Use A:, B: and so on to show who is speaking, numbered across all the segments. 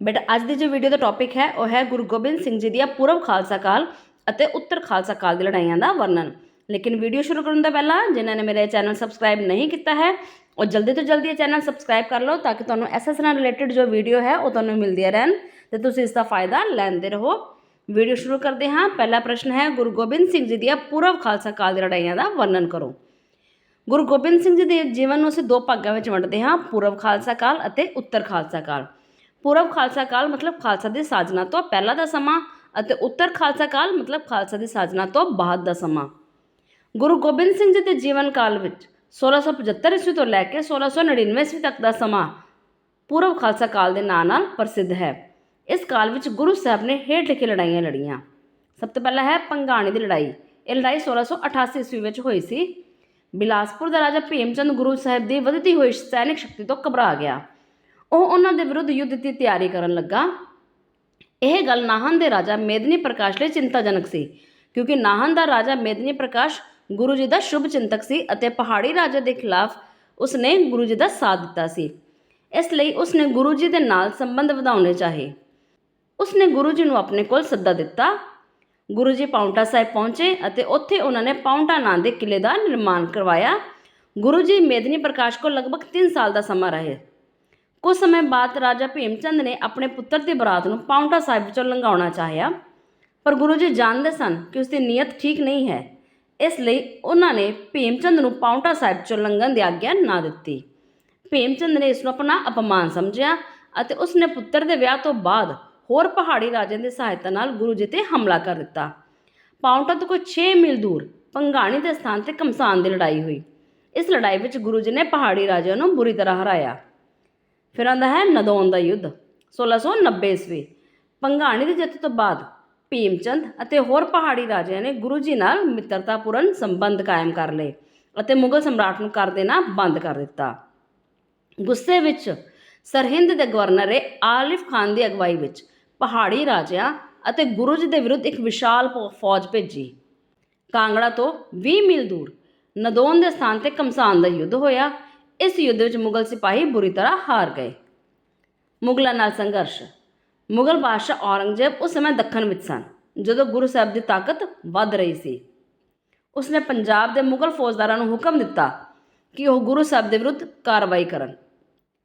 A: ਬੇਟਾ, ਅੱਜ ਦੀ ਜੋ ਵੀਡੀਓ ਦਾ ਟੌਪਿਕ ਹੈ, ਉਹ ਹੈ ਗੁਰੂ ਗੋਬਿੰਦ ਸਿੰਘ ਜੀ ਦੀਆਂ ਪੂਰਵ ਖਾਲਸਾ ਕਾਲ ਅਤੇ ਉੱਤਰ ਖਾਲਸਾ ਕਾਲ ਦੀ ਲੜਾਈਆਂ ਦਾ ਵਰਣਨ। ਲੇਕਿਨ ਵੀਡੀਓ ਸ਼ੁਰੂ ਕਰਨ ਤੋਂ ਪਹਿਲਾਂ, ਜਿਨ੍ਹਾਂ ਨੇ ਮੇਰੇ ਚੈਨਲ ਸਬਸਕ੍ਰਾਈਬ ਨਹੀਂ ਕੀਤਾ ਹੈ, ਉਹ ਜਲਦੀ ਤੋਂ ਜਲਦੀ ਇਹ ਚੈਨਲ ਸਬਸਕ੍ਰਾਈਬ ਕਰ ਲਓ ਤਾਂ ਕਿ ਤੁਹਾਨੂੰ ਐਸਐਸ ਨਾਲ ਰਿਲੇਟਡ ਜੋ ਵੀਡੀਓ ਹੈ, ਉਹ ਤੁਹਾਨੂੰ ਮਿਲਦੀਆਂ ਰਹਿਣ ਤੇ ਤੁਸੀਂ ਇਸ ਦਾ ਫਾਇਦਾ ਲੈਂਦੇ ਰਹੋ। ਵੀਡੀਓ ਸ਼ੁਰੂ ਕਰਦੇ ਹਾਂ। ਪਹਿਲਾ ਪ੍ਰਸ਼ਨ ਹੈ, ਗੁਰੂ ਗੋਬਿੰਦ ਸਿੰਘ ਜੀ ਦੀਆਂ ਪੂਰਬ ਖਾਲਸਾ ਕਾਲ ਦੀ ਲੜਾਈਆਂ ਦਾ ਵਰਣਨ ਕਰੋ। ਗੁਰੂ ਗੋਬਿੰਦ ਸਿੰਘ ਜੀ ਦੇ ਜੀਵਨ ਨੂੰ ਅਸੀਂ ਦੋ ਭਾਗਾਂ ਵਿੱਚ ਵੰਡਦੇ ਹਾਂ, ਪੂਰਬ ਖਾਲਸਾ ਕਾਲ ਅਤੇ ਉੱਤਰ ਖਾਲਸਾ ਕਾਲ। ਪੂਰਬ ਖਾਲਸਾ ਕਾਲ ਮਤਲਬ ਖਾਲਸਾ ਦੀ ਸਾਜਨਾ ਤੋਂ ਪਹਿਲਾਂ ਦਾ ਸਮਾਂ ਅਤੇ ਉੱਤਰ ਖਾਲਸਾ ਕਾਲ ਮਤਲਬ ਖਾਲਸਾ ਦੀ ਸਾਜਨਾ ਤੋਂ ਬਾਅਦ ਦਾ ਸਮਾਂ। ਗੁਰੂ ਗੋਬਿੰਦ ਸਿੰਘ ਜੀ ਦੇ ਜੀਵਨ ਕਾਲ ਵਿੱਚ 1675 ਈਸਵੀ ਤੋਂ ਲੈ ਕੇ 1699 ਈਸਵੀ ਤੱਕ ਦਾ ਸਮਾਂ ਪੂਰਬ ਖਾਲਸਾ ਕਾਲ ਦੇ ਨਾਂ ਨਾਲ ਪ੍ਰਸਿੱਧ ਹੈ। ਇਸ ਕਾਲ ਵਿੱਚ ਗੁਰੂ ਸਾਹਿਬ ਨੇ ਹੇਠ ਲਿਖੇ ਲੜਾਈਆਂ ਲੜੀਆਂ। ਸਭ ਤੋਂ ਪਹਿਲਾਂ ਹੈ ਪੰਗਾਣੀ ਦੀ ਲੜਾਈ। ਇਹ ਲੜਾਈ 1688 ਈਸਵੀ ਵਿੱਚ ਹੋਈ ਸੀ। ਬਿਲਾਸਪੁਰ ਦਾ ਰਾਜਾ ਭੀਮਚੰਦ ਗੁਰੂ ਸਾਹਿਬ ਦੀ ਵਧਦੀ ਹੋਈ ਸੈਨਿਕ ਸ਼ਕਤੀ ਤੋਂ ਘਬਰਾ ਗਿਆ। ਉਹ ਉਹਨਾਂ ਦੇ ਵਿਰੁੱਧ ਯੁੱਧ ਦੀ ਤਿਆਰੀ ਕਰਨ ਲੱਗਾ। ਇਹ ਗੱਲ ਨਾਹਨ ਦੇ ਰਾਜਾ ਮੇਦਨੀ ਪ੍ਰਕਾਸ਼ ਲਈ ਚਿੰਤਾਜਨਕ ਸੀ, ਕਿਉਂਕਿ ਨਾਹਨ ਦਾ ਰਾਜਾ ਮੇਦਨੀ ਪ੍ਰਕਾਸ਼ ਗੁਰੂ ਜੀ ਦਾ ਸ਼ੁਭ ਚਿੰਤਕ ਸੀ ਅਤੇ ਪਹਾੜੀ ਰਾਜਾ ਦੇ ਖਿਲਾਫ ਉਸਨੇ ਗੁਰੂ ਜੀ ਦਾ ਸਾਥ ਦਿੱਤਾ ਸੀ। ਇਸ ਲਈ ਉਸਨੇ ਗੁਰੂ ਜੀ ਦੇ ਨਾਲ ਸੰਬੰਧ ਵਧਾਉਣੇ ਚਾਹੇ। ਉਸਨੇ ਗੁਰੂ ਜੀ ਨੂੰ ਆਪਣੇ ਕੋਲ ਸੱਦਾ ਦਿੱਤਾ। ਗੁਰੂ ਜੀ ਪਾਉਂਟਾ ਸਾਹਿਬ ਪਹੁੰਚੇ ਅਤੇ ਉੱਥੇ ਉਹਨਾਂ ਨੇ ਪਾਉਂਟਾ ਨਾਂ ਦੇ ਕਿਲੇ ਦਾ ਨਿਰਮਾਣ ਕਰਵਾਇਆ। ਗੁਰੂ ਜੀ ਮੇਦਨੀ ਪ੍ਰਕਾਸ਼ ਕੋਲ ਲਗਭਗ 3 ਸਾਲ ਦਾ ਸਮਾਂ ਰਹੇ। ਕੁਝ ਸਮੇਂ ਬਾਅਦ ਰਾਜਾ ਭੀਮਚੰਦ ਨੇ ਆਪਣੇ ਪੁੱਤਰ ਦੀ ਬਰਾਤ ਨੂੰ ਪਾਉਂਟਾ ਸਾਹਿਬ ਵਿੱਚੋਂ ਲੰਘਾਉਣਾ ਚਾਹਿਆ। ਪਰ ਗੁਰੂ ਜੀ ਜਾਣਦੇ ਸਨ ਕਿ ਉਸ ਦੀ ਨੀਅਤ ਠੀਕ ਨਹੀਂ ਹੈ। ਇਸ ਲਈ ਉਹਨਾਂ ਨੇ ਭੀਮਚੰਦ ਨੂੰ ਪਾਉਂਟਾ ਸਾਹਿਬ ਚੋਂ ਲੰਘਣ ਦੀ ਆਗਿਆ ਨਾ ਦਿੱਤੀ। ਭੀਮ ਚੰਦ ਨੇ ਇਸ ਨੂੰ ਆਪਣਾ ਅਪਮਾਨ ਸਮਝਿਆ ਅਤੇ ਉਸ ਨੇ ਪੁੱਤਰ ਦੇ ਵਿਆਹ ਤੋਂ ਬਾਅਦ ਹੋਰ ਪਹਾੜੀ ਰਾਜਿਆਂ ਦੀ ਸਹਾਇਤਾ ਨਾਲ ਗੁਰੂ ਜੀ ਤੇ ਹਮਲਾ ਕਰ ਦਿੱਤਾ। ਪਾਉਂਟਾ ਤੋਂ ਕੋਈ 6 ਮੀਲ ਦੂਰ ਪੰਗਾਣੀ ਦੇ ਸਥਾਨ ਤੇ ਕਮਸਾਨ ਦੀ ਲੜਾਈ ਹੋਈ। ਇਸ ਲੜਾਈ ਵਿੱਚ ਗੁਰੂ ਜੀ ਨੇ ਪਹਾੜੀ ਰਾਜਿਆਂ ਨੂੰ ਬੁਰੀ ਤਰ੍ਹਾਂ ਹਰਾਇਆ। ਫਿਰ ਆਉਂਦਾ ਹੈ ਨਦੌਨ ਦਾ ਯੁੱਧ 1690 ਈਸਵੀ। ਪੰਗਾਣੀ ਦੀ ਜਿੱਤ ਤੋਂ ਬਾਅਦ ਭੀਮਚੰਦ ਅਤੇ ਹੋਰ ਪਹਾੜੀ ਰਾਜਿਆਂ ਨੇ ਗੁਰੂ ਜੀ ਨਾਲ ਮਿੱਤਰਤਾਪੂਰਨ ਸੰਬੰਧ ਕਾਇਮ ਕਰ ਲਏ ਅਤੇ ਮੁਗਲ ਸਮਰਾਟ ਨੂੰ ਕਰ ਦੇਣਾ ਬੰਦ ਕਰ ਦਿੱਤਾ। ਗੁੱਸੇ ਵਿੱਚ ਸਰਹਿੰਦ ਦੇ ਗਵਰਨਰ ਏ ਆਲਿਫ ਖਾਨ ਦੀ ਅਗਵਾਈ ਵਿੱਚ ਪਹਾੜੀ ਰਾਜਿਆਂ ਅਤੇ ਗੁਰੂ ਜੀ ਦੇ ਵਿਰੁੱਧ ਇੱਕ ਵਿਸ਼ਾਲ ਫੌ- ਫੌਜ ਭੇਜੀ। ਕਾਂਗੜਾ ਤੋਂ 20 ਮੀਲ ਦੂਰ ਨਦੌਨ ਦੇ ਸਥਾਨ ਤੇ ਕਮਸਾਨ ਦਾ ਯੁੱਧ ਹੋਇਆ ਇਸ ਯੁੱਧ ਵਿੱਚ ਮੁਗਲ ਸਿਪਾਹੀ ਬੁਰੀ ਤਰ੍ਹਾਂ ਹਾਰ ਗਏ। ਮੁਗਲਾਂ ਨਾਲ ਸੰਘਰਸ਼। ਮੁਗਲ ਬਾਦਸ਼ਾਹ ਔਰੰਗਜ਼ੇਬ ਉਸ ਸਮੇਂ ਦੱਖਣ ਵਿੱਚ ਸਨ, ਜਦੋਂ ਗੁਰੂ ਸਾਹਿਬ ਦੀ ਤਾਕਤ ਵੱਧ ਰਹੀ ਸੀ। ਉਸਨੇ ਪੰਜਾਬ ਦੇ ਮੁਗਲ ਫੌਜਦਾਰਾਂ ਨੂੰ ਹੁਕਮ ਦਿੱਤਾ ਕਿ ਉਹ ਗੁਰੂ ਸਾਹਿਬ ਦੇ ਵਿਰੁੱਧ ਕਾਰਵਾਈ ਕਰਨ।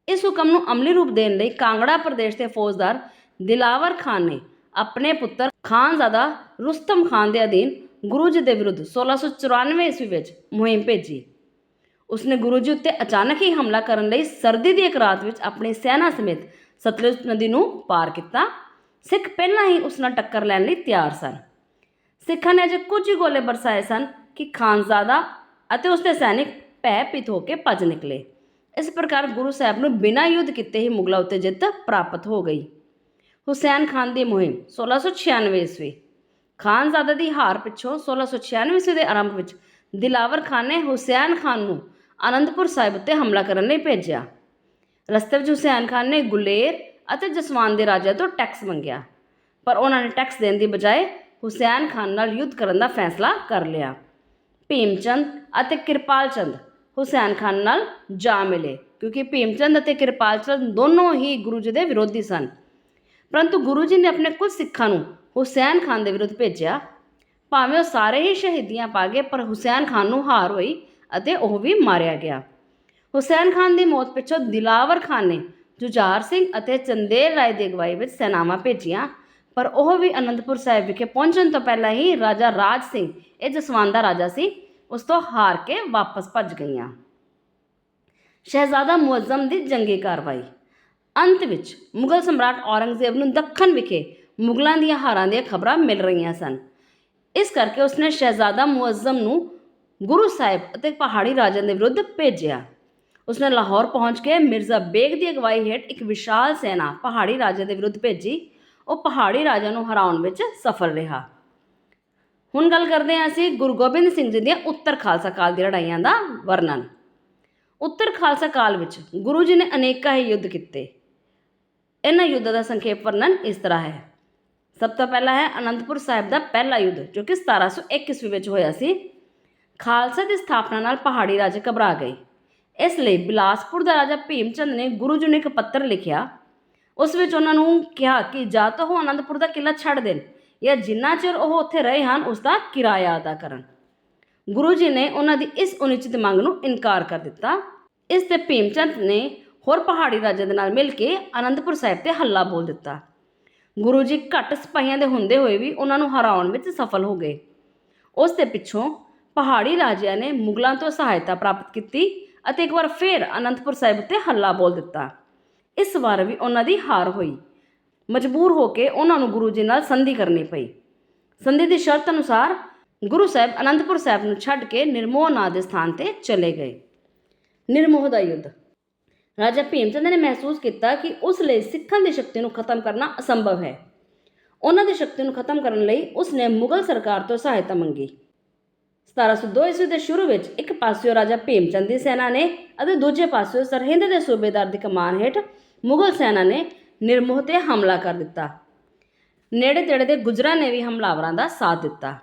A: ਇਸ ਹੁਕਮ ਨੂੰ ਅਮਲੀ ਰੂਪ ਦੇਣ ਲਈ ਕਾਂਗੜਾ ਪ੍ਰਦੇਸ਼ ਦੇ ਫੌਜਦਾਰ ਦਿਲਾਵਰ ਖਾਨ ਨੇ ਆਪਣੇ ਪੁੱਤਰ ਖਾਨਜ਼ਾਦਾ ਰੁਸਤਮ ਖਾਨ ਦੇ ਅਧੀਨ ਗੁਰੂ ਜੀ ਦੇ ਵਿਰੁੱਧ 1694 ਈਸਵੀ ਵਿੱਚ ਮੁਹਿੰਮ ਭੇਜੀ। ਉਸਨੇ ਗੁਰੂ ਜੀ ਉੱਤੇ ਅਚਾਨਕ ਹੀ ਹਮਲਾ ਕਰਨ ਲਈ ਸਰਦੀ ਦੀ ਇੱਕ ਰਾਤ ਵਿੱਚ ਆਪਣੀ ਸੈਨਾ ਸਮੇਤ ਸਤਲੁਜ ਨਦੀ ਨੂੰ ਪਾਰ ਕੀਤਾ। ਸਿੱਖ ਪਹਿਲਾਂ ਹੀ ਉਸ ਨਾਲ ਟੱਕਰ ਲੈਣ ਲਈ ਤਿਆਰ ਸਨ। ਸਿੱਖਾਂ ਨੇ ਅਜੇ ਕੁਝ ਹੀ ਗੋਲੇ ਬਰਸਾਏ ਸਨ ਕਿ ਖਾਨਜ਼ਾਦਾ ਅਤੇ ਉਸਦੇ ਸੈਨਿਕ ਭੈ ਭੈਭੀਤ ਹੋ ਕੇ ਭੱਜ ਨਿਕਲੇ। ਇਸ ਪ੍ਰਕਾਰ ਗੁਰੂ ਸਾਹਿਬ ਨੂੰ ਬਿਨਾਂ ਯੁੱਧ ਕੀਤੇ ਹੀ ਮੁਗਲਾਂ ਉੱਤੇ ਜਿੱਤ ਪ੍ਰਾਪਤ ਹੋ ਗਈ। ਹੁਸੈਨ ਖਾਨ ਦੀ ਮੁਹਿੰਮ 1696 ਈਸਵੀ। ਖਾਨਜ਼ਾਦਾ ਦੀ ਹਾਰ ਪਿੱਛੋਂ 1696 ਈਸਵੀ ਦੇ ਆਰੰਭ ਵਿੱਚ ਦਿਲਾਵਰ ਖਾਨ ਨੇ ਹੁਸੈਨ ਖਾਨ ਨੂੰ ਆਨੰਦਪੁਰ ਸਾਹਿਬ ਉੱਤੇ ਹਮਲਾ ਕਰਨ ਲਈ ਭੇਜਿਆ। ਰਸਤੇ ਵਿੱਚ ਹੁਸੈਨ ਖਾਨ ਨੇ ਗੁਲੇਰ ਅਤੇ ਜਸਵਾਨ ਦੇ ਰਾਜਿਆਂ ਤੋਂ ਟੈਕਸ ਮੰਗਿਆ, ਪਰ ਉਹਨਾਂ ਨੇ ਟੈਕਸ ਦੇਣ ਦੀ ਬਜਾਏ ਹੁਸੈਨ ਖਾਨ ਨਾਲ ਯੁੱਧ ਕਰਨ ਦਾ ਫੈਸਲਾ ਕਰ ਲਿਆ। ਭੀਮਚੰਦ ਅਤੇ ਕਿਰਪਾਲ ਚੰਦ ਹੁਸੈਨ ਖਾਨ ਨਾਲ ਜਾ ਮਿਲੇ, ਕਿਉਂਕਿ ਭੀਮਚੰਦ ਅਤੇ ਕਿਰਪਾਲ ਚੰਦ ਦੋਨੋਂ ਹੀ ਗੁਰੂ ਜੀ ਦੇ ਵਿਰੋਧੀ ਸਨ। ਪਰੰਤੂ ਗੁਰੂ ਜੀ ਨੇ ਆਪਣੇ ਕੁਝ ਸਿੱਖਾਂ ਨੂੰ ਹੁਸੈਨ ਖਾਨ ਦੇ ਵਿਰੁੱਧ ਭੇਜਿਆ। ਭਾਵੇਂ ਉਹ ਸਾਰੇ ਹੀ ਸ਼ਹੀਦੀਆਂ ਪਾ ਗਏ, ਪਰ ਹੁਸੈਨ ਖਾਨ ਨੂੰ ਹਾਰ ਹੋਈ ਅਤੇ ਉਹ ਵੀ ਮਾਰਿਆ ਗਿਆ। ਹੁਸੈਨ ਖਾਨ ਦੀ ਮੌਤ ਪਿੱਛੋਂ ਦਿਲਾਵਰ ਖਾਨ ਨੇ ਜੁਝਾਰ ਸਿੰਘ ਅਤੇ ਚੰਦੇਰ ਰਾਏ ਦੀ ਅਗਵਾਈ ਵਿੱਚ ਸੈਨਾਵਾਂ ਭੇਜੀਆਂ, ਪਰ ਉਹ ਵੀ ਅਨੰਦਪੁਰ ਸਾਹਿਬ ਵਿਖੇ ਪਹੁੰਚਣ ਤੋਂ ਪਹਿਲਾਂ ਹੀ ਰਾਜਾ ਰਾਜ ਸਿੰਘ, ਇਹ ਜਸਵੰਤ ਦਾ ਰਾਜਾ ਸੀ, ਉਸ ਤੋਂ ਹਾਰ ਕੇ ਵਾਪਸ ਭੱਜ ਗਈਆਂ। ਸ਼ਹਿਜ਼ਾਦਾ ਮੁਅੱਜ਼ਮ ਦੀ ਜੰਗੀ ਕਾਰਵਾਈ। ਅੰਤ ਵਿੱਚ ਮੁਗਲ ਸਮਰਾਟ ਔਰੰਗਜ਼ੇਬ ਨੂੰ ਦੱਖਣ ਵਿਖੇ ਮੁਗਲਾਂ ਦੀਆਂ ਹਾਰਾਂ ਦੀਆਂ ਖਬਰਾਂ ਮਿਲ ਰਹੀਆਂ ਸਨ। ਇਸ ਕਰਕੇ ਉਸਨੇ ਸ਼ਹਿਜ਼ਾਦਾ ਮੁਅੱਜ਼ਮ ਨੂੰ ਗੁਰੂ ਸਾਹਿਬ ਅਤੇ ਪਹਾੜੀ ਰਾਜਿਆਂ ਦੇ ਵਿਰੁੱਧ ਭੇਜਿਆ। ਉਸਨੇ ਲਾਹੌਰ ਪਹੁੰਚ ਕੇ ਮਿਰਜ਼ਾ ਬੇਗ ਦੀ ਅਗਵਾਈ ਹੇਠ ਇੱਕ ਵਿਸ਼ਾਲ ਸੈਨਾ ਪਹਾੜੀ ਰਾਜਿਆਂ ਦੇ ਵਿਰੁੱਧ ਭੇਜੀ। ਉਹ ਪਹਾੜੀ ਰਾਜਿਆਂ ਨੂੰ ਹਰਾਉਣ ਵਿੱਚ ਸਫਲ ਰਿਹਾ। ਹੁਣ ਗੱਲ ਕਰਦੇ ਹਾਂ ਅਸੀਂ ਗੁਰੂ ਗੋਬਿੰਦ ਸਿੰਘ ਜੀ ਦੀਆਂ ਉੱਤਰ ਖਾਲਸਾ ਕਾਲ ਦੀਆਂ ਲੜਾਈਆਂ ਦਾ ਵਰਣਨ। ਉੱਤਰ ਖਾਲਸਾ ਕਾਲ ਵਿੱਚ ਗੁਰੂ ਜੀ ਨੇ ਅਨੇਕਾਂ ਹੀ ਯੁੱਧ ਕੀਤੇ। ਇਹਨਾਂ ਯੁੱਧਾਂ ਦਾ ਸੰਖੇਪ ਵਰਣਨ ਇਸ ਤਰ੍ਹਾਂ ਹੈ। ਸਭ ਤੋਂ ਪਹਿਲਾ ਹੈ ਅਨੰਦਪੁਰ ਸਾਹਿਬ ਦਾ ਪਹਿਲਾ ਯੁੱਧ, ਜੋ ਕਿ 1701 ਈਸਵੀ ਵਿੱਚ ਹੋਇਆ ਸੀ। ਖਾਲਸਾ ਦੀ ਸਥਾਪਨਾ ਨਾਲ ਪਹਾੜੀ ਰਾਜੇ ਘਬਰਾ ਗਏ। ਇਸ ਲਈ ਬਿਲਾਸਪੁਰ ਦਾ ਰਾਜਾ ਭੀਮ ਚੰਦ ਨੇ ਗੁਰੂ ਜੀ ਨੂੰ ਇੱਕ ਪੱਤਰ ਲਿਖਿਆ। ਉਸ ਵਿੱਚ ਉਹਨਾਂ ਨੂੰ ਕਿਹਾ ਕਿ ਜਾਂ ਤਾਂ ਉਹ ਅਨੰਦਪੁਰ ਦਾ ਕਿਲਾ ਛੱਡ ਦੇਣ ਜਾਂ ਜਿੰਨਾ ਚਿਰ ਉਹ ਉੱਥੇ ਰਹੇ ਹਨ, ਉਸ ਦਾ ਕਿਰਾਇਆ ਅਦਾ ਕਰਨ। ਗੁਰੂ ਜੀ ਨੇ ਉਹਨਾਂ ਦੀ ਇਸ ਉਨਿਚਿਤ ਮੰਗ ਨੂੰ ਇਨਕਾਰ ਕਰ ਦਿੱਤਾ। ਇਸ ਤੇ ਭੀਮ ਚੰਦ ਨੇ ਹੋਰ ਪਹਾੜੀ ਰਾਜਿਆਂ ਦੇ ਨਾਲ ਮਿਲ ਕੇ ਅਨੰਦਪੁਰ ਸਾਹਿਬ ਤੇ ਹੱਲਾ ਬੋਲ ਦਿੱਤਾ। ਗੁਰੂ ਜੀ ਘੱਟ ਸਿਪਾਹੀਆਂ ਦੇ ਹੁੰਦੇ ਹੋਏ ਵੀ ਉਹਨਾਂ ਨੂੰ ਹਰਾਉਣ ਵਿੱਚ ਸਫਲ ਹੋ ਗਏ। ਉਸ ਦੇ ਪਿੱਛੋਂ ਪਹਾੜੀ ਰਾਜਿਆਂ ਨੇ ਮੁਗਲਾਂ ਤੋਂ ਸਹਾਇਤਾ ਪ੍ਰਾਪਤ ਕੀਤੀ ਅਤੇ ਇੱਕ ਵਾਰ ਫਿਰ ਅਨੰਦਪੁਰ ਸਾਹਿਬ ਉੱਤੇ ਹੱਲਾ ਬੋਲ ਦਿੱਤਾ। ਇਸ ਵਾਰ ਵੀ ਉਹਨਾਂ ਦੀ ਹਾਰ ਹੋਈ। ਮਜਬੂਰ ਹੋ ਕੇ ਉਹਨਾਂ ਨੂੰ ਗੁਰੂ ਜੀ ਨਾਲ ਸੰਧੀ ਕਰਨੀ ਪਈ। ਸੰਧੀ ਦੀ ਸ਼ਰਤ ਅਨੁਸਾਰ ਗੁਰੂ ਸਾਹਿਬ ਅਨੰਦਪੁਰ ਸਾਹਿਬ ਨੂੰ ਛੱਡ ਕੇ ਨਿਰਮੋਹ ਨਾਂ ਦੇ ਸਥਾਨ ਤੇ ਚਲੇ ਗਏ। ਨਿਰਮੋਹ ਦਾ ਯੁੱਧ। ਰਾਜਾ ਭੀਮ ਚੰਦ ਨੇ ਮਹਿਸੂਸ ਕੀਤਾ ਕਿ ਉਸ ਲਈ ਸਿੱਖਾਂ ਦੀ ਸ਼ਕਤੀ ਨੂੰ ਖਤਮ ਕਰਨਾ ਅਸੰਭਵ ਹੈ। ਉਹਨਾਂ ਦੀ ਸ਼ਕਤੀ ਨੂੰ ਖਤਮ ਕਰਨ ਲਈ ਉਸ ਨੇ ਮੁਗਲ ਸਰਕਾਰ ਤੋਂ ਸਹਾਇਤਾ ਮੰਗੀ। 1702 ਈਸਵੀ ਦੇ ਸ਼ੁਰੂ ਵਿੱਚ ਇੱਕ ਪਾਸਿਓ ਰਾਜਾ ਭੀਮਚੰਦ ਦੀ ਸੈਨਾ ਨੇ ਅਤੇ ਦੂਜੇ ਪਾਸਿਓ ਸਰਹਿੰਦ ਦੇ ਸੂਬੇਦਾਰ ਦੀ ਕਮਾਨ ਹੇਠ ਮੁਗਲ ਸੈਨਾ ਨੇ ਨਿਰਮੋਹ ਤੇ ਹਮਲਾ ਕਰ ਦਿੱਤਾ। ਨੇੜੇ ਤੇੜੇ ਦੇ ਗੁਜਰਾਂ ਨੇ ਵੀ ਹਮਲਾਵਰਾਂ ਦਾ ਸਾਥ ਦਿੱਤਾ।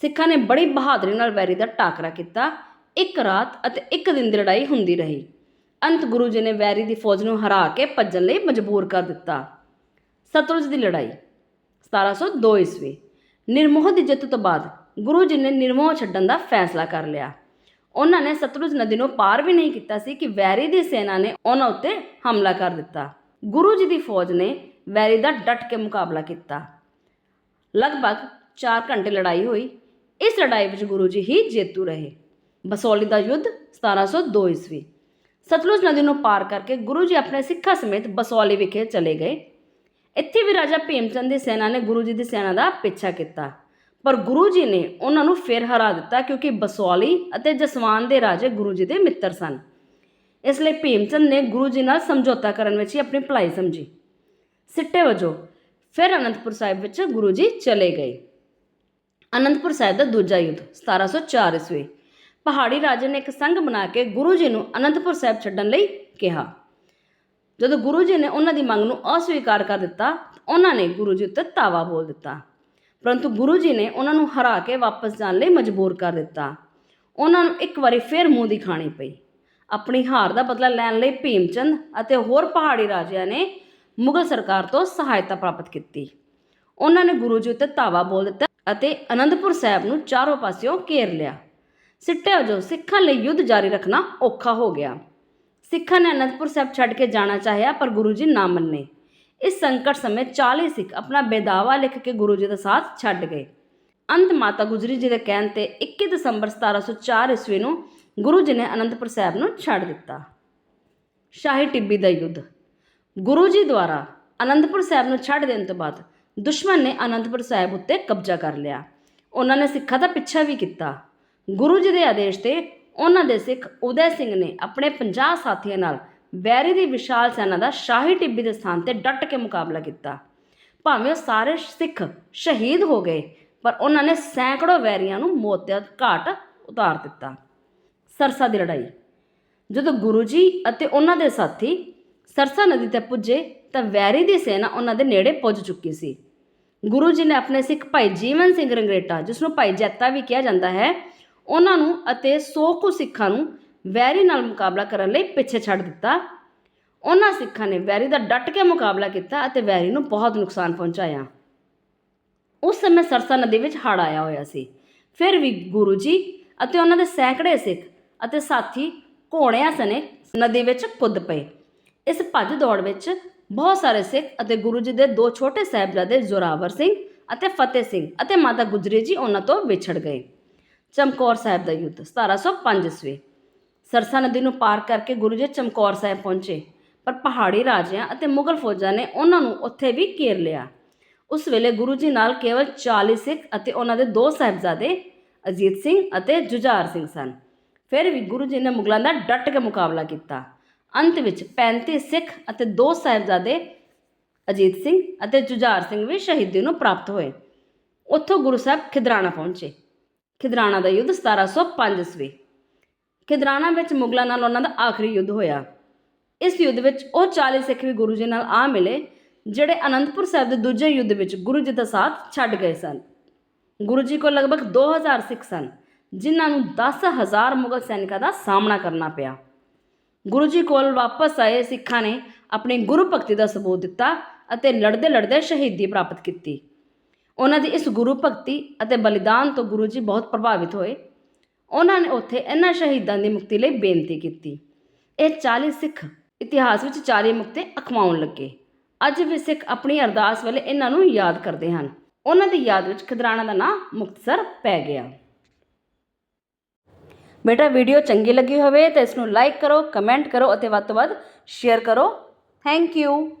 A: ਸਿੱਖਾਂ ਨੇ ਬੜੀ ਬਹਾਦਰੀ ਨਾਲ ਵੈਰੀ ਦਾ ਟਾਕਰਾ ਕੀਤਾ। ਇੱਕ ਰਾਤ ਅਤੇ ਇੱਕ ਦਿਨ ਦੀ ਲੜਾਈ ਹੁੰਦੀ ਰਹੀ। ਅੰਤ ਗੁਰੂ ਜੀ ਨੇ ਵੈਰੀ ਦੀ ਫੌਜ ਨੂੰ ਹਰਾ ਕੇ ਭੱਜਣ ਲਈ ਮਜਬੂਰ ਕਰ ਦਿੱਤਾ। ਸਤਲੁਜ ਦੀ ਲੜਾਈ 1702 ਈਸਵੀ। ਨਿਰਮੋਹ ਦੀ ਜਿੱਤ ਤੋਂ ਬਾਅਦ ਗੁਰੂ ਜੀ ਨੇ ਨਿਰਮੋਹ ਛੱਡਣ ਦਾ ਫੈਸਲਾ ਕਰ ਲਿਆ। ਉਹਨਾਂ ਨੇ ਸਤਲੁਜ ਨਦੀ ਨੂੰ ਪਾਰ ਵੀ ਨਹੀਂ ਕੀਤਾ ਸੀ ਕਿ ਵੈਰੀ ਦੀ ਸੈਨਾ ਨੇ ਉਹਨਾਂ ਉੱਤੇ ਹਮਲਾ ਕਰ ਦਿੱਤਾ। ਗੁਰੂ ਜੀ ਦੀ ਫੌਜ ਨੇ ਵੈਰੀ ਦਾ ਡਟ ਕੇ ਮੁਕਾਬਲਾ ਕੀਤਾ। ਲਗਭਗ 4 ਘੰਟੇ ਲੜਾਈ ਹੋਈ। ਇਸ ਲੜਾਈ ਵਿੱਚ ਗੁਰੂ ਜੀ ਹੀ ਜੇਤੂ ਰਹੇ। ਬਸੋਲੀ ਦਾ ਯੁੱਧ 1702 ਈਸਵੀ। ਸਤਲੁਜ ਨਦੀ ਨੂੰ ਪਾਰ ਕਰਕੇ ਗੁਰੂ ਜੀ ਆਪਣੇ ਸਿੱਖਾਂ ਸਮੇਤ ਬਸੋਲੀ ਵਿਖੇ ਚਲੇ ਗਏ। ਇੱਥੇ ਵੀ ਰਾਜਾ ਭੀਮ ਚੰਦ ਦੀ ਸੈਨਾ ਨੇ ਗੁਰੂ ਜੀ ਦੀ ਸੈਨਾ ਦਾ ਪਿੱਛਾ ਕੀਤਾ। ਪਰ ਗੁਰੂ ਜੀ ਨੇ ਉਹਨਾਂ ਨੂੰ ਫਿਰ ਹਰਾ ਦਿੱਤਾ ਕਿਉਂਕਿ ਬਸੌਲੀ ਅਤੇ ਜਸਵਾਨ ਦੇ ਰਾਜੇ ਗੁਰੂ ਜੀ ਦੇ ਮਿੱਤਰ ਸਨ। ਇਸ ਲਈ ਭੀਮਚੰਦ ਨੇ ਗੁਰੂ ਜੀ ਨਾਲ ਸਮਝੌਤਾ ਕਰਨ ਵਿੱਚ ਹੀ ਆਪਣੀ ਭਲਾਈ ਸਮਝੀ। ਸਿੱਟੇ ਵਜੋਂ ਫਿਰ ਅਨੰਦਪੁਰ ਸਾਹਿਬ ਵਿੱਚ ਗੁਰੂ ਜੀ ਚਲੇ ਗਏ। ਅਨੰਦਪੁਰ ਸਾਹਿਬ ਦਾ ਦੂਜਾ ਯੁੱਧ 1704 ਈਸਵੀ। ਪਹਾੜੀ ਰਾਜੇ ਨੇ ਇੱਕ ਸੰਘ ਬਣਾ ਕੇ ਗੁਰੂ ਜੀ ਨੂੰ ਅਨੰਦਪੁਰ ਸਾਹਿਬ ਛੱਡਣ ਲਈ ਕਿਹਾ। ਜਦੋਂ ਗੁਰੂ ਜੀ ਨੇ ਉਹਨਾਂ ਦੀ ਮੰਗ ਨੂੰ ਅਸਵੀਕਾਰ ਕਰ ਦਿੱਤਾ, ਉਹਨਾਂ ਨੇ ਗੁਰੂ ਜੀ ਉੱਤੇ ਤਾਵਾ ਬੋਲ ਦਿੱਤਾ। ਪਰੰਤੂ ਗੁਰੂ ਜੀ ਨੇ ਉਹਨਾਂ ਨੂੰ ਹਰਾ ਕੇ ਵਾਪਸ ਜਾਣ ਲਈ ਮਜਬੂਰ ਕਰ ਦਿੱਤਾ। ਉਹਨਾਂ ਨੂੰ ਇੱਕ ਵਾਰੀ ਫਿਰ ਮੂੰਹ ਦੀ ਖਾਣੀ ਪਈ। ਆਪਣੀ ਹਾਰ ਦਾ ਬਦਲਾ ਲੈਣ ਲਈ ਭੀਮਚੰਦ ਅਤੇ ਹੋਰ ਪਹਾੜੀ ਰਾਜਿਆਂ ਨੇ ਮੁਗਲ ਸਰਕਾਰ ਤੋਂ ਸਹਾਇਤਾ ਪ੍ਰਾਪਤ ਕੀਤੀ। ਉਹਨਾਂ ਨੇ ਗੁਰੂ ਜੀ ਉੱਤੇ ਧਾਵਾ ਬੋਲ ਦਿੱਤਾ ਅਤੇ ਅਨੰਦਪੁਰ ਸਾਹਿਬ ਨੂੰ ਚਾਰੋਂ ਪਾਸਿਓਂ ਘੇਰ ਲਿਆ। ਸਿੱਟੇ ਵਜੋਂ ਸਿੱਖਾਂ ਲਈ ਯੁੱਧ ਜਾਰੀ ਰੱਖਣਾ ਔਖਾ ਹੋ ਗਿਆ। ਸਿੱਖਾਂ ਨੇ ਅਨੰਦਪੁਰ ਸਾਹਿਬ ਛੱਡ ਕੇ ਜਾਣਾ ਚਾਹਿਆ, ਪਰ ਗੁਰੂ ਜੀ ਨਾ ਮੰਨੇ। ਇਸ ਸੰਕਟ ਸਮੇਂ 40 ਸਿੱਖ ਆਪਣਾ ਬੇਦਾਵਾ ਲਿਖ ਕੇ ਗੁਰੂ ਜੀ ਦਾ ਸਾਥ ਛੱਡ ਗਏ। ਅੰਤ ਮਾਤਾ ਗੁਜਰੀ ਜੀ ਦੇ ਕਹਿਣ ਤੇ 21 ਦਸੰਬਰ 1704 ਈਸਵੀ ਨੂੰ ਗੁਰੂ ਜੀ ਨੇ ਅਨੰਦਪੁਰ ਸਾਹਿਬ ਨੂੰ ਛੱਡ ਦਿੱਤਾ। ਸ਼ਾਹੀ ਟਿੱਬੀ ਦਾ ਯੁੱਧ। ਗੁਰੂ ਜੀ ਦੁਆਰਾ ਅਨੰਦਪੁਰ ਸਾਹਿਬ ਨੂੰ ਛੱਡ ਦੇਣ ਤੋਂ ਬਾਅਦ ਦੁਸ਼ਮਣ ਨੇ ਅਨੰਦਪੁਰ ਸਾਹਿਬ ਉੱਤੇ ਕਬਜ਼ਾ ਕਰ ਲਿਆ। ਉਹਨਾਂ ਨੇ ਸਿੱਖਾਂ ਦਾ ਪਿੱਛਾ ਵੀ ਕੀਤਾ। ਗੁਰੂ ਜੀ ਦੇ ਆਦੇਸ਼ ਤੇ ਉਹਨਾਂ ਦੇ ਸਿੱਖ ਉਦੈ ਸਿੰਘ ਨੇ ਆਪਣੇ 50 ਸਾਥੀਆਂ ਨਾਲ ਵੈਰੀ ਦੀ ਵਿਸ਼ਾਲ ਸੈਨਾ ਦਾ ਸ਼ਾਹੀ ਟਿੱਬੀ ਦੇ ਸਥਾਨ ਤੇ ਡਟ ਕੇ ਮੁਕਾਬਲਾ ਕੀਤਾ। ਭਾਵੇਂ ਉਹ ਸਾਰੇ ਸਿੱਖ ਸ਼ਹੀਦ ਹੋ ਗਏ, ਪਰ ਉਹਨਾਂ ਨੇ ਸੈਂਕੜੋ ਵੈਰੀਆਂ ਨੂੰ ਮੌਤ ਘਾਟ ਉਤਾਰ ਦਿੱਤਾ। ਸਰਸਾ ਦੀ ਲੜਾਈ। ਜਦੋਂ ਗੁਰੂ ਜੀ ਅਤੇ ਉਹਨਾਂ ਦੇ ਸਾਥੀ ਸਰਸਾ ਨਦੀ ਤੇ ਪੁੱਜੇ, ਤਾਂ ਵੈਰੀ ਦੀ ਸੈਨਾ ਉਹਨਾਂ ਦੇ ਨੇੜੇ ਪੁੱਜ ਚੁੱਕੀ ਸੀ। ਗੁਰੂ ਜੀ ਨੇ ਆਪਣੇ ਸਿੱਖ ਭਾਈ ਜੀਵਨ ਸਿੰਘ ਰੰਗਰੇਟਾ, ਜਿਸ ਨੂੰ ਭਾਈ ਜੈਤਾ ਵੀ ਕਿਹਾ ਜਾਂਦਾ ਹੈ, ਉਹਨਾਂ ਨੂੰ ਅਤੇ 100 ਕੁ ਸਿੱਖਾਂ ਨੂੰ ਵੈਰੀ ਨਾਲ ਮੁਕਾਬਲਾ ਕਰਨ ਲਈ ਪਿੱਛੇ ਛੱਡ ਦਿੱਤਾ। ਉਹਨਾਂ ਸਿੱਖਾਂ ਨੇ ਵੈਰੀ ਦਾ ਡਟ ਕੇ ਮੁਕਾਬਲਾ ਕੀਤਾ ਅਤੇ ਵੈਰੀ ਨੂੰ ਬਹੁਤ ਨੁਕਸਾਨ ਪਹੁੰਚਾਇਆ। ਉਸ ਸਮੇਂ ਸਰਸਾ ਨਦੀ ਵਿੱਚ ਹੜ੍ਹ ਆਇਆ ਹੋਇਆ ਸੀ। ਫਿਰ ਵੀ ਗੁਰੂ ਜੀ ਅਤੇ ਉਹਨਾਂ ਦੇ ਸੈਂਕੜੇ ਸਿੱਖ ਅਤੇ ਸਾਥੀ ਘੋੜਿਆਂ ਸਣੇ ਨਦੀ ਵਿੱਚ ਕੁੱਦ ਪਏ। ਇਸ ਭੱਜ ਦੌੜ ਵਿੱਚ ਬਹੁਤ ਸਾਰੇ ਸਿੱਖ ਅਤੇ ਗੁਰੂ ਜੀ ਦੇ ਦੋ ਛੋਟੇ ਸਾਹਿਬਜ਼ਾਦੇ ਜ਼ੋਰਾਵਰ ਸਿੰਘ ਅਤੇ ਫਤਿਹ ਸਿੰਘ ਅਤੇ ਮਾਤਾ ਗੁਜਰੀ ਜੀ ਉਹਨਾਂ ਤੋਂ ਵਿਛੜ ਗਏ। ਚਮਕੌਰ ਸਾਹਿਬ ਦਾ ਯੁੱਧ 1705 ਈਸਵੀ ਸਰਸਾ ਨਦੀ ਨੂੰ ਪਾਰ ਕਰਕੇ ਗੁਰੂ ਜੀ ਚਮਕੌਰ ਸਾਹਿਬ ਪਹੁੰਚੇ। ਪਰ ਪਹਾੜੀ ਰਾਜਿਆਂ ਅਤੇ ਮੁਗਲ ਫੌਜਾਂ ਨੇ ਉਹਨਾਂ ਨੂੰ ਉੱਥੇ ਵੀ ਘੇਰ ਲਿਆ। ਉਸ ਵੇਲੇ ਗੁਰੂ ਜੀ ਨਾਲ ਕੇਵਲ 40 ਸਿੱਖ ਅਤੇ ਉਹਨਾਂ ਦੇ ਦੋ ਸਾਹਿਬਜ਼ਾਦੇ, ਅਜੀਤ ਸਿੰਘ ਅਤੇ ਜੁਝਾਰ ਸਿੰਘ ਸਨ। ਫਿਰ ਵੀ ਗੁਰੂ ਜੀ ਨੇ ਮੁਗਲਾਂ ਦਾ ਡਟ ਕੇ ਮੁਕਾਬਲਾ ਕੀਤਾ। ਅੰਤ ਵਿੱਚ 35 ਸਿੱਖ ਅਤੇ ਦੋ ਸਾਹਿਬਜ਼ਾਦੇ, ਅਜੀਤ ਸਿੰਘ ਅਤੇ ਜੁਝਾਰ ਸਿੰਘ ਵੀ ਸ਼ਹੀਦੀ ਨੂੰ ਪ੍ਰਾਪਤ ਹੋਏ। ਉੱਥੋਂ ਗੁਰੂ ਸਾਹਿਬ ਖਿਦਰਾਣਾ ਪਹੁੰਚੇ। ਖਿਦਰਾਣਾ ਦਾ ਯੁੱਧ 1705 ਈਸਵੀ ਖਿਦਰਾਣਾ ਵਿੱਚ ਮੁਗਲਾਂ ਨਾਲ ਉਹਨਾਂ ਦਾ ਆਖਰੀ ਯੁੱਧ ਹੋਇਆ। ਇਸ ਯੁੱਧ ਵਿੱਚ ਉਹ 40 ਸਿੱਖ ਵੀ ਗੁਰੂ ਜੀ ਨਾਲ ਆ ਮਿਲੇ, ਜਿਹੜੇ ਅਨੰਦਪੁਰ ਸਾਹਿਬ ਦੇ ਦੂਜੇ ਯੁੱਧ ਵਿੱਚ ਗੁਰੂ ਜੀ ਦਾ ਸਾਥ ਛੱਡ ਗਏ ਸਨ। ਗੁਰੂ ਜੀ ਕੋਲ ਲਗਭਗ 2000 ਸਿੱਖ ਸਨ, ਜਿਨ੍ਹਾਂ ਨੂੰ 10000 ਮੁਗਲ ਸੈਨਿਕਾਂ ਦਾ ਸਾਹਮਣਾ ਕਰਨਾ ਪਿਆ। ਗੁਰੂ ਜੀ ਕੋਲ ਵਾਪਸ ਆਏ ਸਿੱਖਾਂ ਨੇ ਆਪਣੀ ਗੁਰੂ ਭਗਤੀ ਦਾ ਸਬੂਤ ਦਿੱਤਾ ਅਤੇ ਲੜਦੇ ਲੜਦੇ ਸ਼ਹੀਦੀ ਪ੍ਰਾਪਤ ਕੀਤੀ। ਉਹਨਾਂ ਦੀ ਇਸ ਗੁਰੂ ਭਗਤੀ ਅਤੇ ਬਲੀਦਾਨ ਤੋਂ ਗੁਰੂ ਜੀ ਬਹੁਤ ਪ੍ਰਭਾਵਿਤ ਹੋਏ ਉਹਨਾਂ ਨੇ ਉੱਥੇ ਇਹਨਾਂ ਸ਼ਹੀਦਾਂ ਦੀ ਮੁਕਤੀ ਲਈ ਬੇਨਤੀ ਕੀਤੀ। ਇਹ 40 ਸਿੱਖ ਇਤਿਹਾਸ ਵਿੱਚ 40 ਮੁਕਤੇ ਅਖਵਾਉਣ ਲੱਗੇ। ਅੱਜ ਵੀ ਸਿੱਖ ਆਪਣੀ ਅਰਦਾਸ ਵੇਲੇ ਇਹਨਾਂ ਨੂੰ ਯਾਦ ਕਰਦੇ ਹਨ। ਉਹਨਾਂ ਦੀ ਯਾਦ ਵਿੱਚ ਖਿਦਰਾਣਾ ਦਾ ਨਾਂ ਮੁਕਤਸਰ ਪੈ ਗਿਆ। ਬੇਟਾ, ਵੀਡੀਓ ਚੰਗੀ ਲੱਗੀ ਹੋਵੇ ਤਾਂ ਇਸ ਨੂੰ ਲਾਈਕ ਕਰੋ ਕਮੈਂਟ ਕਰੋ ਅਤੇ ਵੱਧ ਤੋਂ ਵੱਧ ਸ਼ੇਅਰ ਕਰੋ। Thank you